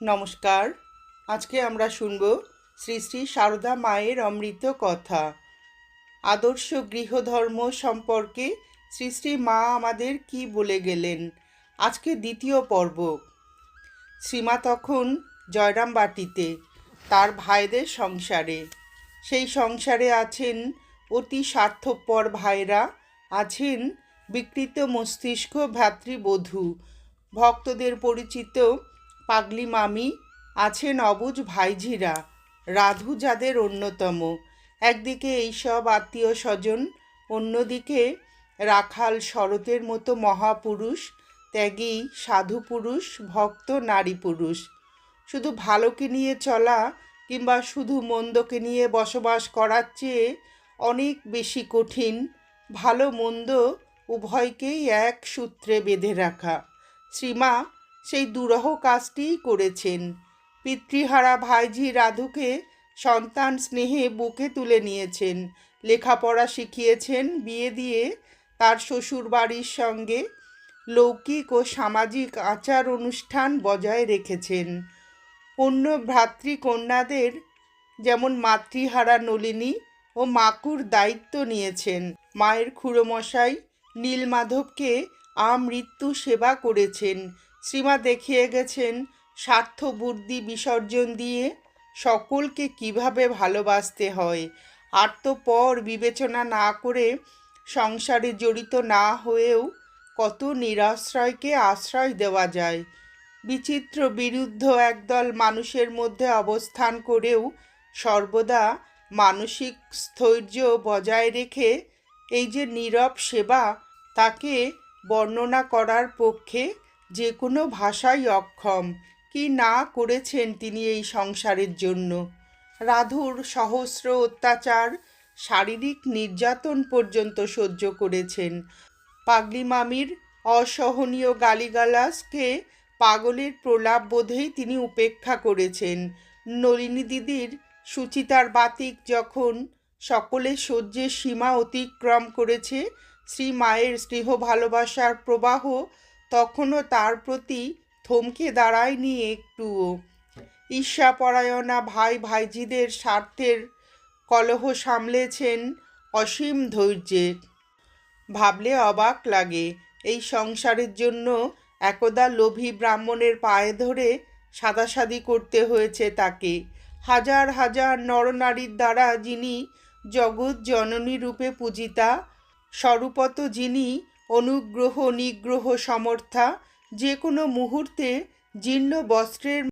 নমস্কার। আজকে আমরা শুনব শ্রী শ্রী সারদা মায়ের অমৃত কথা। আদর্শ গৃহধর্ম সম্পর্কে শ্রী শ্রী মা আমাদের কি বলে গেলেন? আজকে দ্বিতীয় পর্ব। শ্রীমা তখন জয়রামবাটিতে, তার ভাইদের সংসারে। সেই সংসারে আছেন অতি স্বার্থপর ভাইরা, আছেন বিকৃত মস্তিষ্ক ভ্রাতৃবধূ। ভক্তদের পরিচিত পাগলি মামি আছেন অবুজ ভাইঝিরা, রাধু যাদের অন্যতম। একদিকে এইসব আত্মীয় স্বজন, অন্যদিকে রাখাল শরতের মতো মহাপুরুষ, ত্যাগী সাধু পুরুষ ভক্ত নারী পুরুষ শুধু ভালোকে নিয়ে চলা কিংবা শুধু মন্দকে নিয়ে বসবাস করার চেয়ে অনেক বেশি কঠিন, ভালো মন্দ উভয়কেই এক সূত্রে বেঁধে রাখা। শ্রীমা সেই দুরহ কাজটিই করেছেন। পিতৃহারা ভাইঝি রাধুকে সন্তান স্নেহে বুকে তুলে নিয়েছেন। লেখাপড়া শিখিয়েছেন, বিয়ে দিয়ে তার শ্বশুর বাড়ির সঙ্গে লৌকিক ও সামাজিক আচার অনুষ্ঠান বজায় রেখেছেন। অন্য ভ্রাতৃকন্যাদের যেমন মাতৃহারা নলিনী ও মাকুর দায়িত্ব নিয়েছেন, মায়ের খুড়োমশাই নীলমাধবকে আমৃত্যু সেবা করেছেন। শ্রীমা দেখিয়ে গেছেন স্বার্থ, বুদ্ধি, বিসর্জন দিয়ে। সকলকে কীভাবে ভালোবাসতে হয়? আর আত্মপর বিবেচনা না করে সংসারে জড়িত না হয়েও কত নিরাশ্রয়কে আশ্রয় দেওয়া যায়? বিচিত্র বিরুদ্ধ একদল মানুষের মধ্যে অবস্থান করেও সর্বদা মানসিক স্থৈর্য বজায় রেখে এই যে নীরব সেবা, তাকে বর্ণনা করার পক্ষে যে কোনো ভাষাই অক্ষম, কি না করেছেন তিনি এই সংসারের জন্য? রাধুর সহস্র অত্যাচার শারীরিক নির্যাতন পর্যন্ত সহ্য করেছেন। পাগলি মামির অসহনীয় গালিগালাজকে পাগলের প্রলাপ বোধেই তিনি উপেক্ষা করেছেন। নলিনী দিদির সুচিতার বাতিক যখন সকলে সহ্যের সীমা অতিক্রম করেছে, শ্রী মায়ের স্নেহ ভালোবাসার প্রবাহ তখনও তার প্রতি থমকে দাঁড়ায়নি একটুও। ঈর্ষাপরায়ণা ভাই ভাইজিদের স্বার্থের কলহ সামলেছেন অসীম ধৈর্যে ভাবলে অবাক লাগে, এই সংসারের জন্য একদা লোভী ব্রাহ্মণের পায়ে ধরে সাদাসাদি করতে হয়েছে তাকে। হাজার হাজার নরনারীর দ্বারা যিনি জগৎ জননী রূপে পূজিতা, স্বরূপত যিনি অনুগ্রহ নিগ্রহ সমর্থা যে কোনো মুহূর্তে জীর্ণ বস্ত্রের